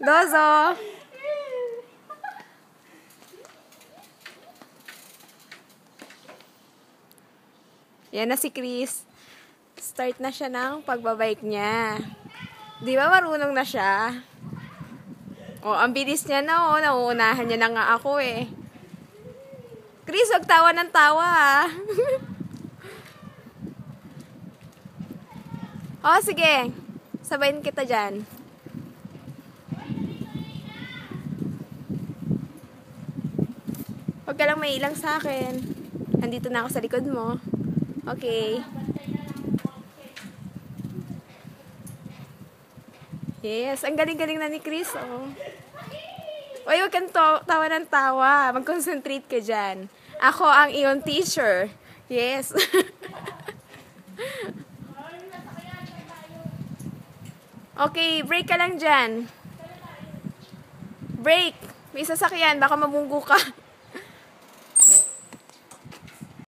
Dozo! Yan na si Chris. Start na siya ng pagbabike niya. Di ba marunong na siya? Oh, ang bilis niya na oh. Nauunahan niya na nga ako eh. Chris, wag tawa ng tawa ah. oh, sige. Sabayin kita dyan. Huwag ka lang may ilang sa akin. Nandito na ako sa likod mo. Okay. Yes, ang galing-galing na ni Chris, oh. Uy, huwag kang tawa ng tawa. Mag-concentrate ka dyan. Ako ang iyong teacher. Yes. okay, break ka lang dyan. Break. May sasakyan, baka mabunggo ka.